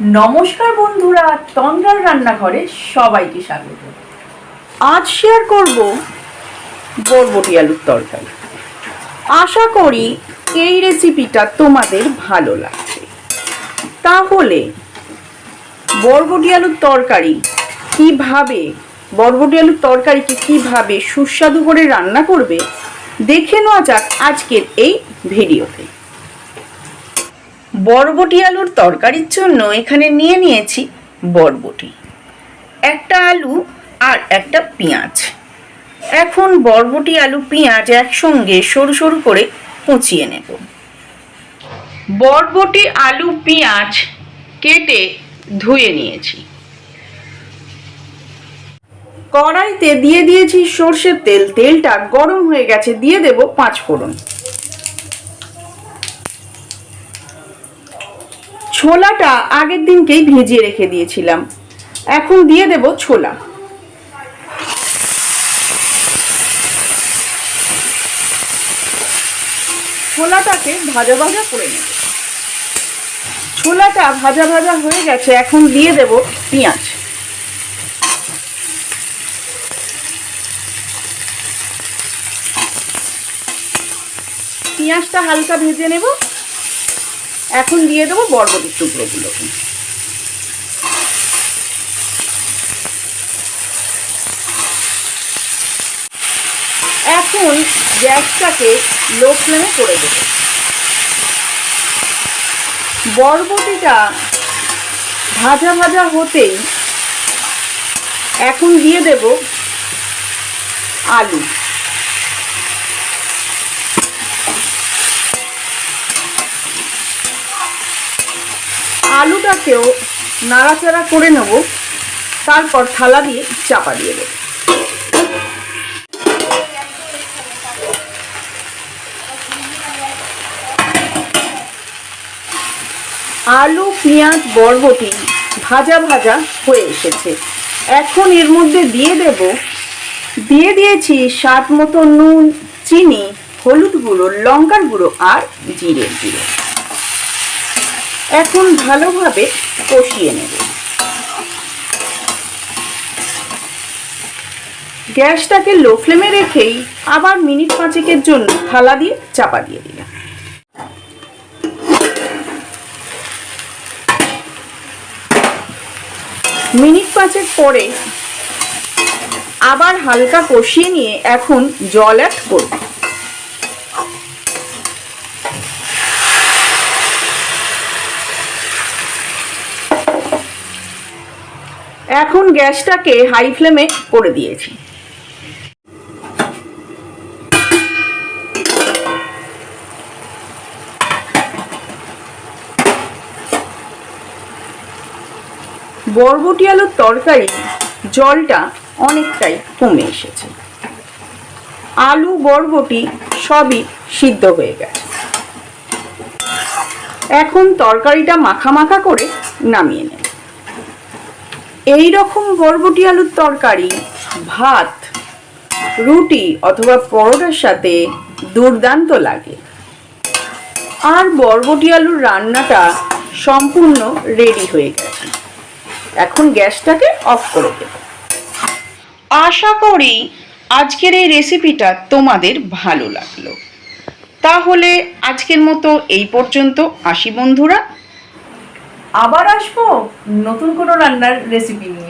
নমস্কার বন্ধুরা তন্দ্রার রান্নাঘরে সবাইকে স্বাগত। আজ শেয়ার করব বরবটি আলুর তরকারি। আশা করি এই রেসিপিটা তোমাদের ভালো লাগবে তাহলে বরবটি আলুর তরকারি কীভাবে, বরবটি আলুর তরকারিকে কীভাবে সুস্বাদু করে রান্না করবে, দেখে নেওয়া যাক আজকের এই ভিডিওতে বরবটি আলুর তরকারির জন্য এখানে নিয়ে নিয়েছি বরবটি। একটা আলু আর একটা পেঁয়াজ। এখন বরবটি আলু পেঁয়াজ একসঙ্গে সরু সরু করে কুচিয়ে নেব। বরবটি আলু পেঁয়াজ কেটে ধুয়ে নিয়েছি। কড়াইতে দিয়ে দিয়েছি সর্ষের তেল। তেলটা গরম হয়ে গেছে, দিয়ে দেব পাঁচ ফোড়ন। ছোলাটা আগের দিনকেই ভিজিয়ে রেখে দিয়েছিলাম। এখন দিয়ে দেব ছোলা। ছোলাটাকে ভাজা ভাজা করে নেব। ছোলাটা ভাজা ভাজা হয়ে গেছে, এখন দিয়ে দেব পেঁয়াজ। পেঁয়াজটা হালকা ভেজে নেব। এখন দিয়ে দেবো বরবটির টুকরোগুলোকে এখন গ্যাসটাকে লো ফ্লেমে করে দেব। বরবটিটা ভাজা ভাজা হতেই এখন দিয়ে দেব আলু। আলুটাকেও নাড়াচাড়া করে নেব। তারপর থালা দিয়ে চাপা দিয়ে দেব। আলু, পেঁয়াজ, বরবটি ভাজা ভাজা হয়ে এসেছে। এখন এর মধ্যে দিয়ে দেব, দিয়ে দিয়েছি স্বাদ মতো নুন, চিনি, হলুদ গুঁড়ো, লঙ্কার গুঁড়ো আর জিরের গুঁড়ো। এখন ভালোভাবে কষিয়ে নেব। গ্যাসটাকে লো ফ্লেমে রেখেই আবার মিনিট পাঁচেকের জন্য থালা দিয়ে চাপা দিয়ে দিলাম। মিনিট পাঁচেক পরে আবার হালকা কষিয়ে নিয়ে এখন জল অ্যাড করব। এখন গ্যাসটাকে হাই ফ্লেমে করে দিয়েছি। বরবটি আলুর তরকারি জলটা অনেকটাই কমে এসেছে। আলু, বরবটি সবই সিদ্ধ হয়ে গেছে। এখন তরকারিটা মাখা মাখা করে নামিয়ে নেব। এই রকম বরবটি আলুর তরকারি, ভাত, রুটি অথবা পরোটার সাথে দুর্দান্ত লাগে। আর বরবটি আলুর রান্নাটা সম্পূর্ণ রেডি হয়ে গেছে। এখন গ্যাসটাকে অফ করে দেব। আশা করি আজকের এই রেসিপিটা তোমাদের ভালো লাগল। তাহলে আজকের মতো এই পর্যন্ত। আসি বন্ধুরা আবার আসব? নতুন কোনো রান্নার রেসিপি নিয়ে।